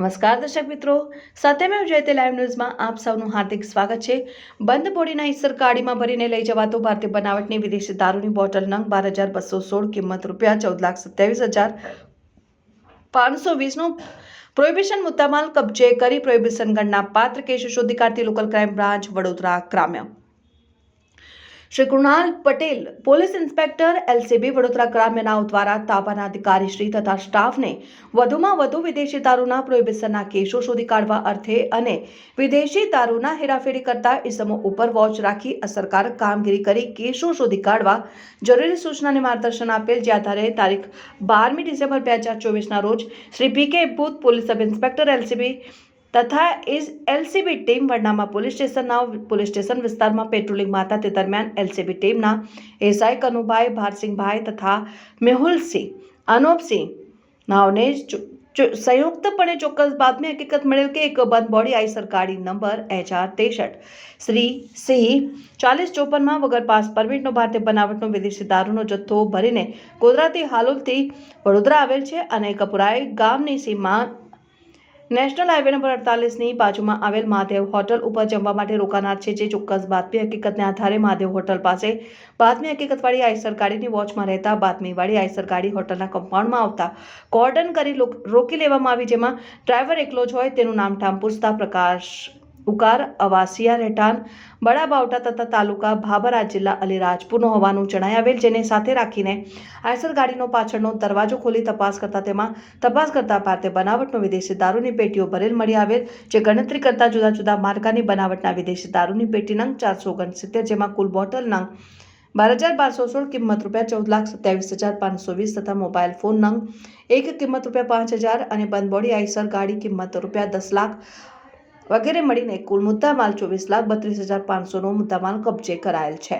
નમસ્કાર દર્શક મિત્રો. સત્યમેવ જયતે લાઈવ ન્યૂઝમાં આપ સૌનું હાર્દિક સ્વાગત છે. બંધ બોડીના ઈસર ગાડીમાં ભરીને લઈ જવાતો ભારતીય બનાવટની વિદેશી દારૂની બોટલ નંગ બાર હજાર બસો સોળ કિંમત રૂપિયા ચૌદ લાખ સત્યાવીસ હજાર પાંચસો વીસનું પ્રોહિબિશન મુદ્દામાલ કબજે કરી પ્રોહિબિશન ગણના પાત્ર કેસ શોધી કાઢતી લોકલ ક્રાઇમ બ્રાન્ચ વડોદરા ગ્રામ્ય. Shri Krunal Patel, police inspector, LCB, Vadodara ક્રામ્યનાઓ દ્વારા તાબાના અધિકારી શ્રી તથા સ્ટાફને વધુમાં વધુ વિદેશી દારૂના પ્રોહિબિશનના કેસો શોધી કાઢવા અર્થે અને વિદેશી દારૂના હેરાફેરી કરતા ઇસમો ઉપર વોચ રાખી અસરકારક કામગીરી કરી કેસો શોધી કાઢવા જરૂરી સૂચનાને માર્ગદર્શન આપેલ, જે આધારે તારીખ બારમી ડિસેમ્બર બે હજાર ચોવીસના રોજ શ્રી પી કે બુથ પોલીસ સબ ઇન્સ્પેક્ટર એલસીબી તથા એલસીબી ટીમ વડનામા પોલીસ સ્ટેશનના પોલીસ સ્ટેશન વિસ્તારમાં પેટ્રોલિંગમાં હતા તે દરમિયાન એલસીબી ટીમના એસઆઈ કનુભાઈ, ભારસિંહભાઈ તથા મેહુલસિંહ, અનોપસિંહ નાવને સંયુક્તપણે ચોક્કસ બાતમી હકીકત મળેલ કે એક બંધ બોડી આઈ સરકારી નંબર એચઆર ત્રેસઠ. શ્રી સિંહ ચાલીસ ચોપનમાં વગર પાસ પરમિટનો ભારતીય બનાવટનો વિદેશી દારૂનો જથ્થો ભરીને ગોધરાથી હાલોલથી વડોદરા આવેલ છે અને કપુરાઈ ગામની સીમા નેશનલ હાઈવે નંબર અડતાલીસની બાજુમાં આવેલ મહાદેવ હોટલ ઉપર જમવા માટે રોકાનાર છે જે ચોક્કસ બાતમી હકીકતને આધારે મહાદેવ હોટલ પાસે બાતમી હકીકતવાળી આઈસર ગાડીની વોચમાં રહેતા બાતમીવાળી આઈસર ગાડી હોટલના કમ્પાઉન્ડમાં આવતા કોર્ડન કરી રોકી લેવામાં આવી જેમાં ડ્રાઈવર એકલો જ હોય તેનું નામ ઠામ પૂછતા પ્રકાશ ઉકાર, અવાસિયા રહેઠાણ બડા બાવટા તથા તાલુકા ભાબરા જિલ્લા અલીરાજપુરનો હોવાનું જણાઈ આવેલ, જેને સાથે રાખીને આયસર ગાડીનો પાછળનો દરવાજો ખોલી તપાસ કરતા તેમાં તપાસ કરતા ભારતીય બનાવટનો વિદેશી દારૂની પેટીઓ ભરેલ મળી આવેલ, જે ગણતરી કરતા જુદા જુદા માર્કાની બનાવટના વિદેશી દારૂની પેટી નંગ ચારસો ઓગણસિત્તેર, જેમાં કુલ બોટલ નંગ બાર હજાર બારસો સોળ, કિંમત રૂપિયા ચૌદ લાખ સત્યાવીસ હજાર પાંચસો વીસ તથા મોબાઈલ ફોન નંગ એક કિંમત રૂપિયા પાંચ હજાર અને બંધ બોડી આઈસર ગાડી કિંમત રૂપિયા દસ લાખ વગેરે મળીને કુલ મુદ્દામાલ ચોવીસ લાખ બત્રીસ હજાર પાંચસોનો મુદ્દામાલ કબજે કરાયેલ છે.